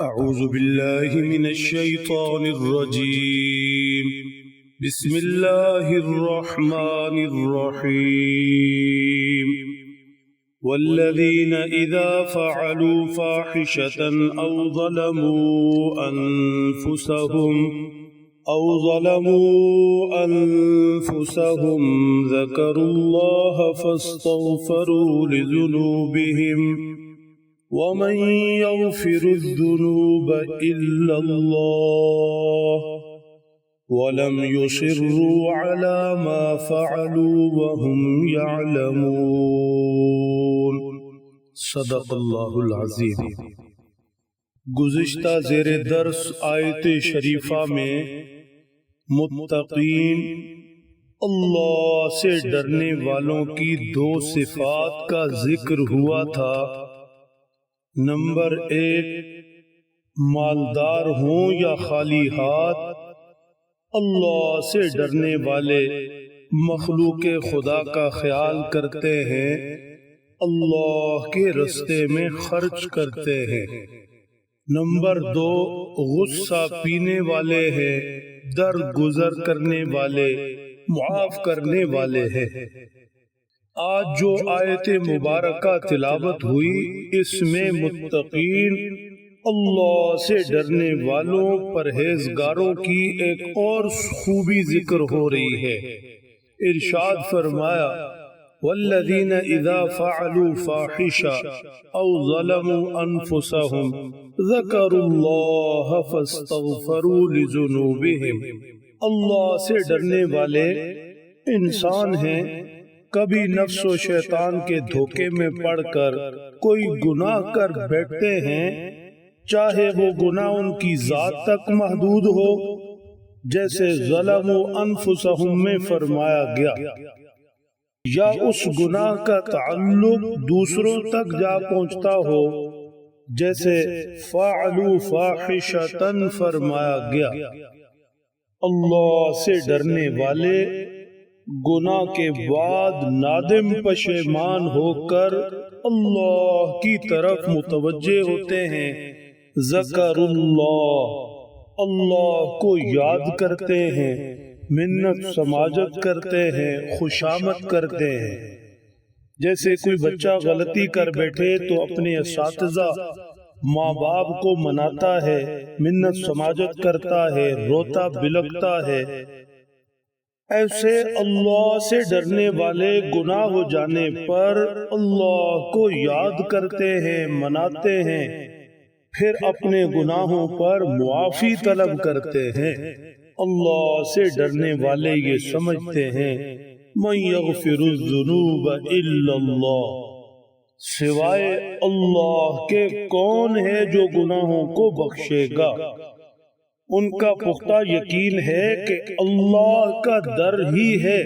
أعوذ بالله من الشيطان الرجيم. بسم الله الرحمن الرحيم. والذين إذا فعلوا فاحشة أو ظلموا أنفسهم أو ظلموا أنفسهم ذكروا الله فاستغفروا لذنوبهم ومن يغفر الذنوب إلا الله ولم يصروا على ما فعلوا وهم يعلمون. صدق اللہ العظیم. گزشتہ زیر درس آیت شریفہ میں متقین، اللہ سے ڈرنے والوں کی دو صفات کا ذکر ہوا تھا۔ نمبر ایک، مالدار ہوں یا خالی ہاتھ، اللہ سے ڈرنے والے مخلوق خدا کا خیال کرتے ہیں، اللہ کے رستے میں خرچ کرتے ہیں۔ نمبر دو، غصہ پینے والے ہیں در گزر کرنے والے، معاف کرنے والے ہیں۔ آج جو آیت مبارکہ تلاوت ہوئی اس میں متقین اللہ سے ڈرنے والوں پرہیزگاروں کی ایک اور خوبی ذکر ہو رہی ہے۔ ارشاد فرمایا والذین اذا فعلوا فاحشا او ظلموا انفسهم ذکروا اللہ فاستغفروا لذنوبهم۔ اللہ سے ڈرنے والے انسان ہیں۔ کبھی نفس و شیطان کے دھوکے میں پڑ کر کوئی گناہ کر بیٹھتے ہیں چاہے وہ گناہ ان کی ذات تک محدود ہو جیسے ظلم و انفسہم میں فرمایا گیا۔ یا اس گناہ کا تعلق دوسروں تک جا پہنچتا ہو جیسے فعلو فاحشتن فرمایا گیا۔ اللہ سے ڈرنے والے گناہ کے بعد نادم پشیمان ہو کر اللہ کی طرف متوجہ ہوتے ہیں۔ ذکر اللہ اللہ کو یاد کرتے ہیں، منت سماجت کرتے ہیں خوشامت کرتے ہیں۔ جیسے کوئی بچہ غلطی کر بیٹھے تو اپنے اساتذہ ماں باپ کو مناتا ہے، منت سماجت کرتا ہے، روتا بلکتا ہے۔ ایسے اللہ سے ڈرنے والے گناہ ہو جانے پر اللہ کو یاد کرتے ہیں مناتے ہیں۔ پھر اپنے گناہوں پر معافی طلب کرتے ہیں۔ اللہ سے ڈرنے والے یہ سمجھتے ہیں۔ من یغفر الذنوب الا اللہ۔ سوائے اللہ کے کون ہے جو گناہوں کو بخشے گا؟ ان کا پختہ یقین ہے کہ اللہ کا در ہی ہے۔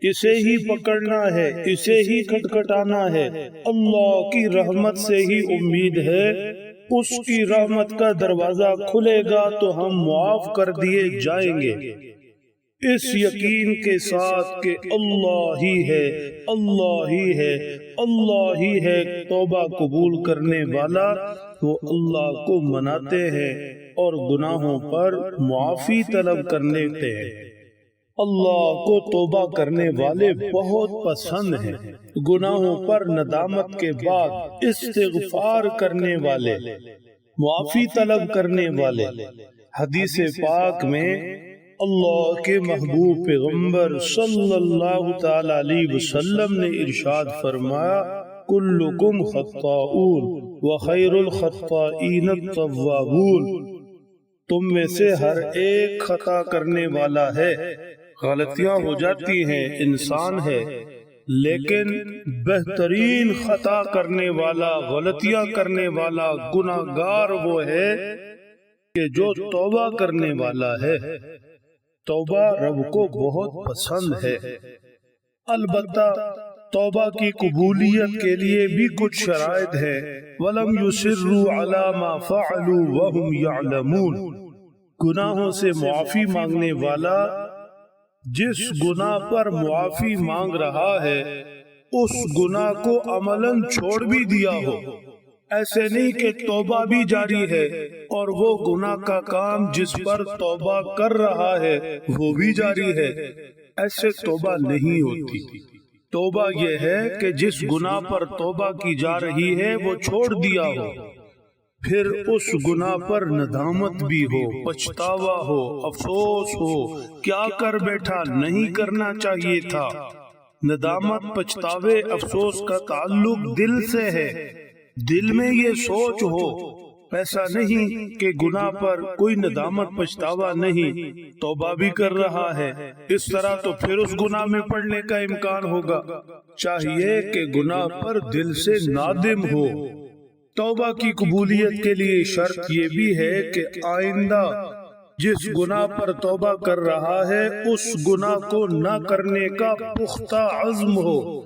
اسے ہی پکڑنا ہے۔ اسے ہی کٹکھٹانا ہے۔ اللہ کی رحمت سے ہی امید ہے۔ اس کی رحمت کا دروازہ کھلے گا تو ہم معاف کر دیے جائیں گے۔ اس یقین کے ساتھ کہ اللہ ہی ہے، اللہ ہی ہے، اللہ ہی ہے توبہ قبول کرنے والا وہ اللہ کو مناتے ہیں اور گناہوں پر معافی طلب کرنے تھے اللہ کو توبہ کرنے والے بہت پسند ہیں۔ گناہوں پر ندامت کے بعد استغفار کرنے والے، معافی طلب کرنے والے۔ حدیث پاک میں اللہ کے محبوب پیغمبر صلی اللہ تعالی علیہ وسلم نے ارشاد فرمایا، کلکم خطاؤن وخیر الخطائین التوابون۔ تم میں سے ہر ایک خطا کرنے والا ہے۔ غلطیاں ہو جاتی ہیں، انسان ہے۔ لیکن بہترین خطا کرنے والا، غلطیاں کرنے والا، گناہگار وہ ہے کہ جو توبہ کرنے والا ہے۔ توبہ رب کو بہت پسند ہے۔ البتہ توبہ کی قبولیت کے لیے بھی کچھ شرائط ہے ولم یسروا علی ما فعلوا وهم يعلمون گناہوں سے معافی مانگنے والا جس گناہ پر معافی مانگ رہا ہے، اس گناہ کو عملاً چھوڑ بھی دیا ہو۔ ایسے نہیں کہ توبہ بھی جاری ہے اور وہ گناہ کا کام جس پر توبہ کر رہا ہے، وہ بھی جاری ہے۔ ایسے توبہ نہیں ہوتی۔ توبہ یہ ہے کہ جس گناہ پر توبہ کی جا رہی ہے، وہ چھوڑ دیا ہو۔ پھر اس گناہ پر ندامت بھی ہو، پچھتاوا ہو، افسوس ہو۔ کیا کر بیٹھا نہیں کرنا چاہیے تھا۔ ندامت، پچھتاوے، افسوس کا تعلق دل سے ہے۔ دل میں یہ سوچ ہو ایسا نہیں کہ گناہ پر کوئی ندامت پچھتاوا نہیں توبہ بھی کر رہا ہے۔ اس طرح تو پھر اس گناہ میں پڑنے کا امکان ہوگا۔ چاہیے کہ گناہ پر دل سے نادم ہو۔ توبہ کی قبولیت کے لیے شرط یہ بھی ہے کہ آئندہ جس گناہ پر توبہ کر رہا ہے اس گناہ کو نہ کرنے کا پختہ عزم ہو۔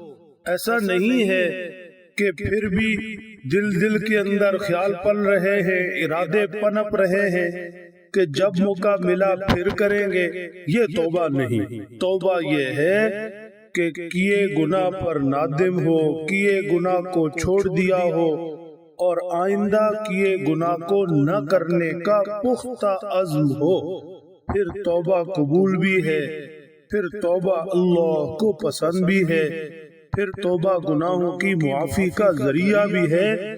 ایسا نہیں ہے کہ پھر بھی دل دل کے اندر خیال پل رہے ہیں، ارادے پنپ رہے ہیں کہ جب موقع ملا پھر کریں گے۔ یہ توبہ نہیں۔ توبہ یہ ہے کہ کیے گناہ پر نادم ہو، کیے گناہ کو چھوڑ دیا ہو اور آئندہ کیے گناہ کو نہ کرنے کا پختہ عزم ہو۔ پھر توبہ قبول بھی ہے، پھر توبہ اللہ کو پسند بھی ہے۔ پھر توبہ گناہوں کی معافی کا ذریعہ بھی ہے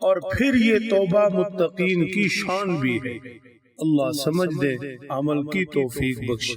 اور پھر یہ توبہ متقین کی شان بھی ہے۔ اللہ سمجھ دے، عمل کی توفیق بخش۔